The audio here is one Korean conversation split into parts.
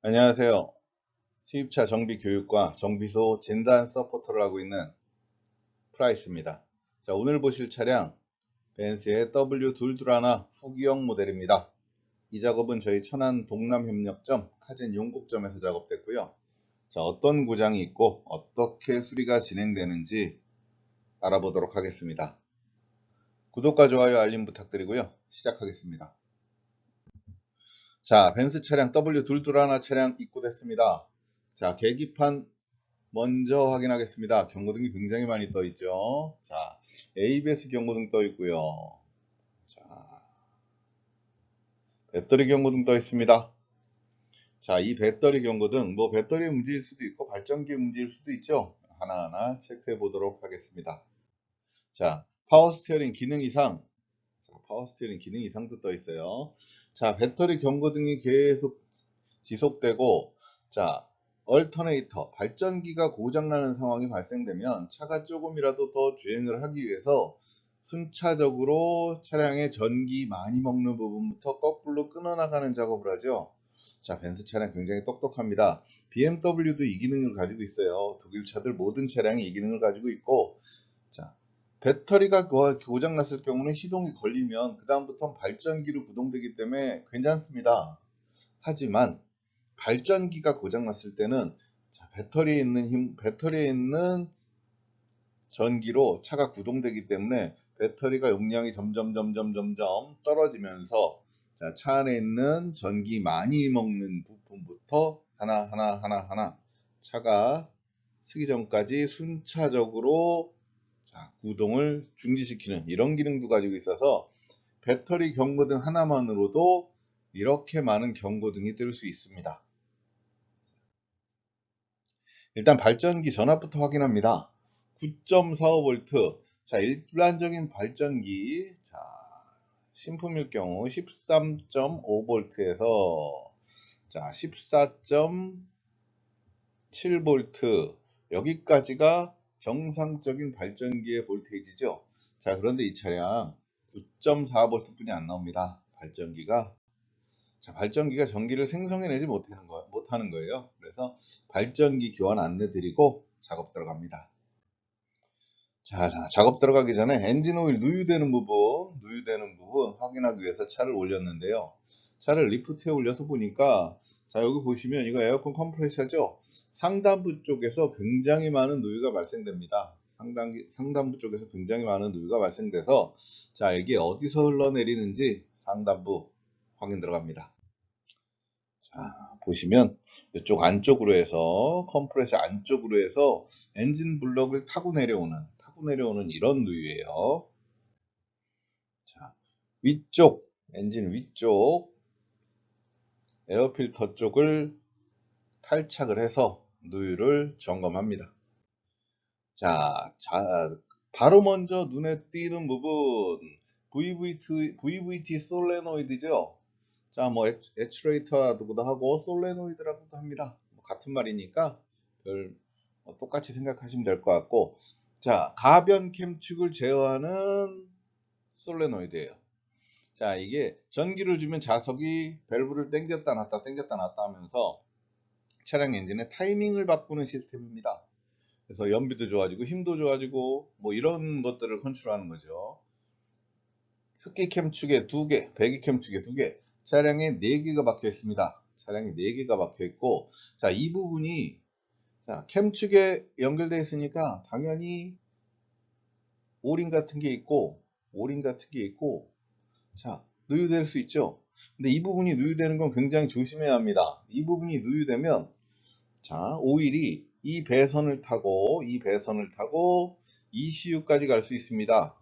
안녕하세요. 수입차 정비 교육과 정비소 진단 서포터를 하고 있는 프라이스입니다. 자, 오늘 보실 차량 벤츠의 W221 후기형 모델입니다. 이 작업은 저희 천안 동남협력점 카젠 용국점에서 작업됐고요. 자, 어떤 고장이 있고 어떻게 수리가 진행되는지 알아보도록 하겠습니다. 구독과 좋아요 알림 부탁드리고요. 시작하겠습니다. 자, 벤츠 차량 W221 차량 입고됐습니다. 자, 계기판 먼저 확인하겠습니다. 경고등이 굉장히 많이 떠 있죠. 자, ABS 경고등 떠 있고요. 자, 배터리 경고등 떠 있습니다. 자, 이 배터리 경고등, 뭐 배터리의 문제일 수도 있고 발전기의 문제일 수도 있죠. 하나하나 체크해 보도록 하겠습니다. 자, 파워 스티어링 기능 이상. 자, 파워 스티어링 기능 이상도 떠 있어요. 자, 배터리 경고 등이 계속 지속되고, 자, 얼터네이터, 발전기가 고장나는 상황이 발생되면 차가 조금이라도 더 주행을 하기 위해서 순차적으로 차량의 전기 많이 먹는 부분부터 거꾸로 끊어나가는 작업을 하죠. 자, 벤츠 차량 굉장히 똑똑합니다. BMW도 이 기능을 가지고 있어요. 독일 차들 모든 차량이 이 기능을 가지고 있고, 자, 배터리가 고장 났을 경우는 시동이 걸리면 그 다음부터 발전기로 구동되기 때문에 괜찮습니다. 하지만 발전기가 고장 났을 때는 자, 배터리에 있는 힘, 배터리에 있는 전기로 차가 구동되기 때문에 배터리가 용량이 점점 점점 점점 떨어지면서 자, 차 안에 있는 전기 많이 먹는 부품부터 하나 하나 하나 하나 차가 쓰기 전까지 순차적으로 자, 구동을 중지시키는 이런 기능도 가지고 있어서 배터리 경고등 하나만으로도 이렇게 많은 경고등이 뜰 수 있습니다. 일단 발전기 전압부터 확인합니다. 9.45V. 자, 일반적인 발전기. 자, 신품일 경우 13.5V에서 자, 14.7V. 여기까지가 정상적인 발전기의 볼테이지죠. 자, 그런데 이 차량 9.4V 뿐이 안 나옵니다. 발전기가. 자, 발전기가 전기를 생성해내지 못하는, 거, 못하는 거예요. 그래서 발전기 교환 안내 드리고 작업 들어갑니다. 자, 자, 작업 들어가기 전에 엔진 오일 누유되는 부분, 누유되는 부분 확인하기 위해서 차를 올렸는데요. 차를 리프트에 올려서 보니까 자 여기 보시면 이거 에어컨 컴프레셔죠? 상단부 쪽에서 굉장히 많은 누유가 발생됩니다. 상단, 상단부 쪽에서 굉장히 많은 누유가 발생돼서 자 이게 어디서 흘러내리는지 상단부 확인 들어갑니다. 자 보시면 이쪽 안쪽으로 해서 컴프레셔 안쪽으로 해서 엔진 블럭을 타고 내려오는 타고 내려오는 이런 누유예요. 자 위쪽 엔진 위쪽 에어필터 쪽을 탈착을 해서 누유를 점검합니다. 자, 자, 바로 먼저 눈에 띄는 부분 VVT, VVT 솔레노이드죠. 자, 뭐 애츄레이터라고도 하고 솔레노이드라고도 합니다. 뭐 같은 말이니까 별 뭐 똑같이 생각하시면 될 것 같고 자, 가변 캠축을 제어하는 솔레노이드예요. 자, 이게 전기를 주면 자석이 밸브를 당겼다 놨다 당겼다 놨다 하면서 차량 엔진의 타이밍을 바꾸는 시스템입니다. 그래서 연비도 좋아지고 힘도 좋아지고 뭐 이런 것들을 컨트롤하는 거죠. 흡기 캠 축에 두 개, 배기 캠 축에 두 개, 차량에 네 개가 박혀 있습니다. 차량에 네 개가 박혀 있고, 자, 이 부분이 자, 캠 축에 연결되어 있으니까 당연히 오링 같은 게 있고, 오링 같은 게 있고, 자, 누유될 수 있죠. 근데 이 부분이 누유되는 건 굉장히 조심해야 합니다. 이 부분이 누유되면 자, 오일이 이 배선을 타고 이 배선을 타고 ECU까지 갈 수 있습니다.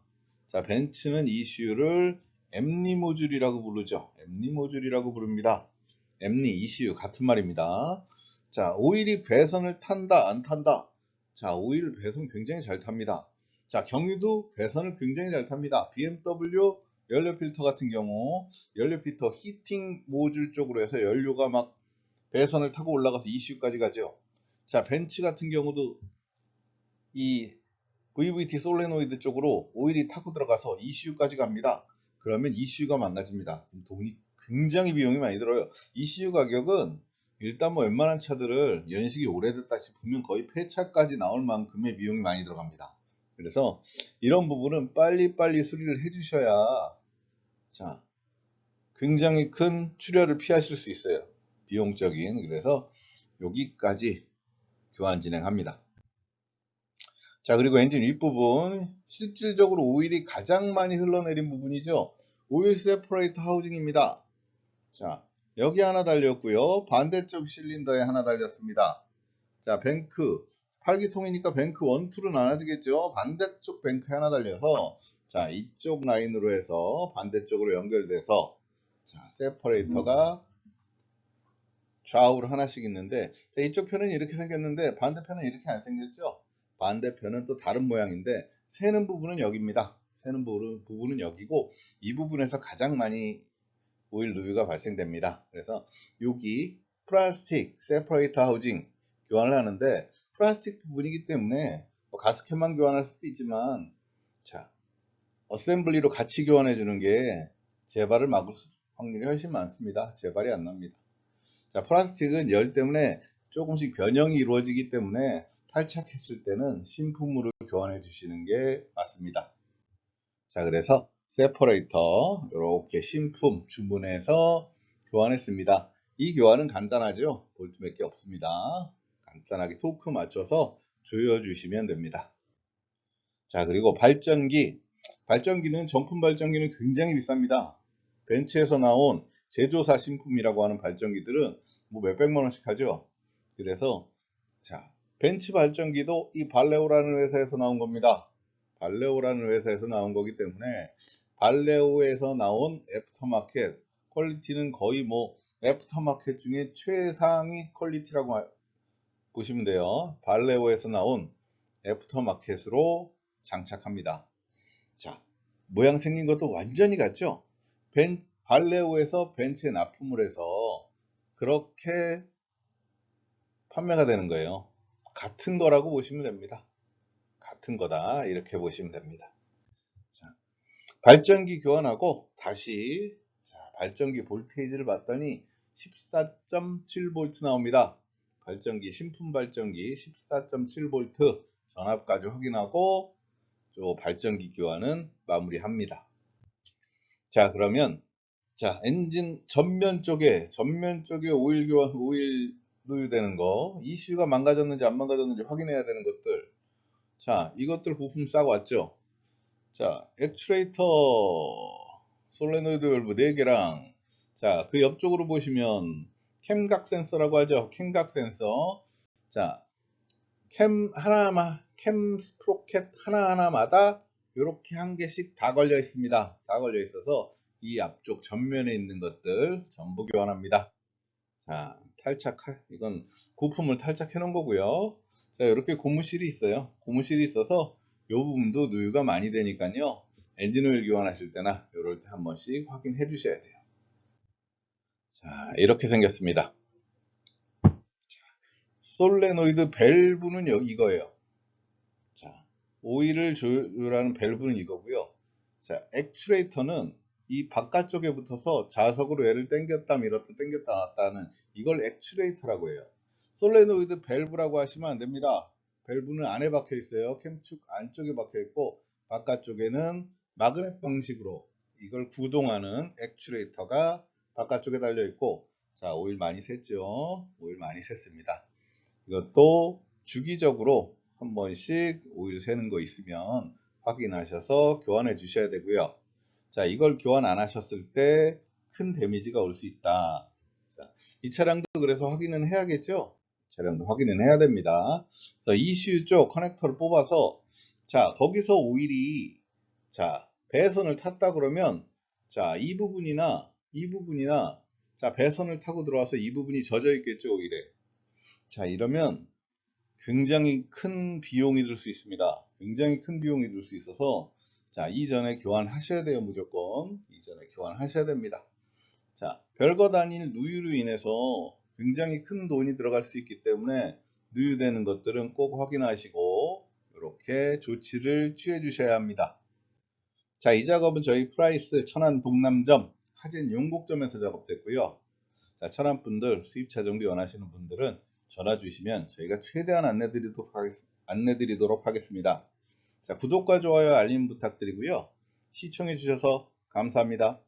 자, 벤츠는 ECU를 엠니 모듈이라고 부르죠. 엠니 모듈이라고 부릅니다. 엠니, ECU 같은 말입니다. 자, 오일이 배선을 탄다, 안 탄다. 자, 오일 배선 굉장히 잘 탑니다. 자, 경유도 배선을 굉장히 잘 탑니다. BMW 연료 필터 같은 경우 연료 필터 히팅 모듈 쪽으로 해서 연료가 막 배선을 타고 올라가서 ECU까지 가죠. 자, 벤츠 같은 경우도 이 VVT 솔레노이드 쪽으로 오일이 타고 들어가서 ECU까지 갑니다. 그러면 ECU가 망가집니다. 돈이 굉장히 비용이 많이 들어요. ECU 가격은 일단 뭐 웬만한 차들을 연식이 오래됐다 싶으면 거의 폐차까지 나올 만큼의 비용이 많이 들어갑니다. 그래서 이런 부분은 빨리빨리 수리를 해주셔야 자 굉장히 큰 출혈을 피하실 수 있어요. 비용적인 그래서 여기까지 교환 진행합니다. 자 그리고 엔진 윗부분 실질적으로 오일이 가장 많이 흘러내린 부분이죠. 오일 세퍼레이터 하우징입니다. 자 여기 하나 달렸고요. 반대쪽 실린더에 하나 달렸습니다. 자 뱅크 8기통이니까 뱅크 1, 2로 나눠지겠죠. 반대쪽 뱅크에 하나 달려서 자 이쪽 라인으로 해서 반대쪽으로 연결돼서 자 세퍼레이터가 좌우로 하나씩 있는데 자, 이쪽 편은 이렇게 생겼는데 반대편은 이렇게 안 생겼죠. 반대편은 또 다른 모양인데 새는 부분은 여기입니다. 새는 부분, 부분은 여기고 이 부분에서 가장 많이 오일 누유가 발생됩니다. 그래서 여기 플라스틱 세퍼레이터 하우징 교환을 하는데 플라스틱 부분이기 때문에 뭐 가스켓만 교환할 수도 있지만 자 어셈블리로 같이 교환해 주는 게 재발을 막을 확률이 훨씬 많습니다. 재발이 안 납니다. 자 플라스틱은 열 때문에 조금씩 변형이 이루어지기 때문에 탈착했을 때는 신품으로 교환해 주시는 게 맞습니다. 자 그래서 세퍼레이터 이렇게 신품 주문해서 교환했습니다. 이 교환은 간단하죠. 볼트 몇 개 없습니다. 간단하게 토크 맞춰서 조여주시면 됩니다. 자 그리고 발전기 발전기는 정품 발전기는 굉장히 비쌉니다. 벤츠에서 나온 제조사 신품이라고 하는 발전기들은 뭐 몇백만 원씩 하죠. 그래서 자 벤츠 발전기도 이 발레오라는 회사에서 나온 겁니다. 발레오라는 회사에서 나온 거기 때문에 발레오에서 나온 애프터마켓 퀄리티는 거의 뭐 애프터마켓 중에 최상위 퀄리티라고 보시면 돼요. 발레오에서 나온 애프터마켓으로 장착합니다. 자, 모양 생긴 것도 완전히 같죠? 벤, 발레오에서 벤츠에 납품을 해서 그렇게 판매가 되는 거예요. 같은 거라고 보시면 됩니다. 같은 거다. 이렇게 보시면 됩니다. 자, 발전기 교환하고 다시 자, 발전기 볼테이지를 봤더니 14.7V 나옵니다. 발전기 신품 발전기 14.7V 전압까지 확인하고 또 발전기 교환은 마무리합니다. 자 그러면 자 엔진 전면 쪽에 전면 쪽에 오일 교환 오일 누유되는 거 ECU가 망가졌는지 안 망가졌는지 확인해야 되는 것들. 자 이것들 부품 싸고 왔죠? 자 액추레이터 솔레노이드 밸브 4개랑 자 그 옆쪽으로 보시면 캠각 센서라고 하죠? 캠각 센서. 자 캠 하나마 캠 스프로켓 하나하나마다 이렇게 한 개씩 다 걸려 있습니다. 다 걸려 있어서 이 앞쪽 전면에 있는 것들 전부 교환합니다. 자 탈착 이건 부품을 탈착해 놓은 거고요. 자 이렇게 고무실이 있어요. 고무실이 있어서 이 부분도 누유가 많이 되니까요. 엔진오일 교환하실 때나 이럴 때 한 번씩 확인해 주셔야 돼요. 자 이렇게 생겼습니다 솔레노이드 밸브는 여기 이거예요 자 오일을 조율하는 밸브는 이거고요 자 액추레이터는 이 바깥쪽에 붙어서 자석으로 얘를 당겼다 밀었다 당겼다 놨다는 이걸 액추레이터라고 해요. 솔레노이드 밸브라고 하시면 안 됩니다. 밸브는 안에 박혀 있어요. 캠축 안쪽에 박혀 있고 바깥쪽에는 마그넷 방식으로 이걸 구동하는 액추레이터가 바깥쪽에 달려 있고 자 오일 많이 샜죠. 오일 많이 샜습니다. 이것도 주기적으로 한 번씩 오일 새는 거 있으면 확인하셔서 교환해 주셔야 되고요. 자, 이걸 교환 안 하셨을 때 큰 데미지가 올 수 있다. 자, 이 차량도 그래서 확인은 해야겠죠? 차량도 확인은 해야 됩니다. 그래서 ECU 쪽 커넥터를 뽑아서 자, 거기서 오일이 자, 배선을 탔다 그러면 자, 이 부분이나 이 부분이나 자, 배선을 타고 들어와서 이 부분이 젖어 있겠죠, 오일에. 자, 이러면 굉장히 큰 비용이 들 수 있습니다. 굉장히 큰 비용이 들 수 있어서 자, 이전에 교환하셔야 돼요, 무조건. 이전에 교환하셔야 됩니다. 자, 별거 단일 누유로 인해서 굉장히 큰 돈이 들어갈 수 있기 때문에 누유되는 것들은 꼭 확인하시고 이렇게 조치를 취해 주셔야 합니다. 자, 이 작업은 저희 프라이스 천안 동남점 하진 용곡점에서 작업됐고요. 자, 천안 분들 수입차 정비 원하시는 분들은 전화 주시면 저희가 최대한 안내 드리도록, 하겠습니다. 자, 구독과 좋아요 알림 부탁드리고요. 시청해 주셔서 감사합니다.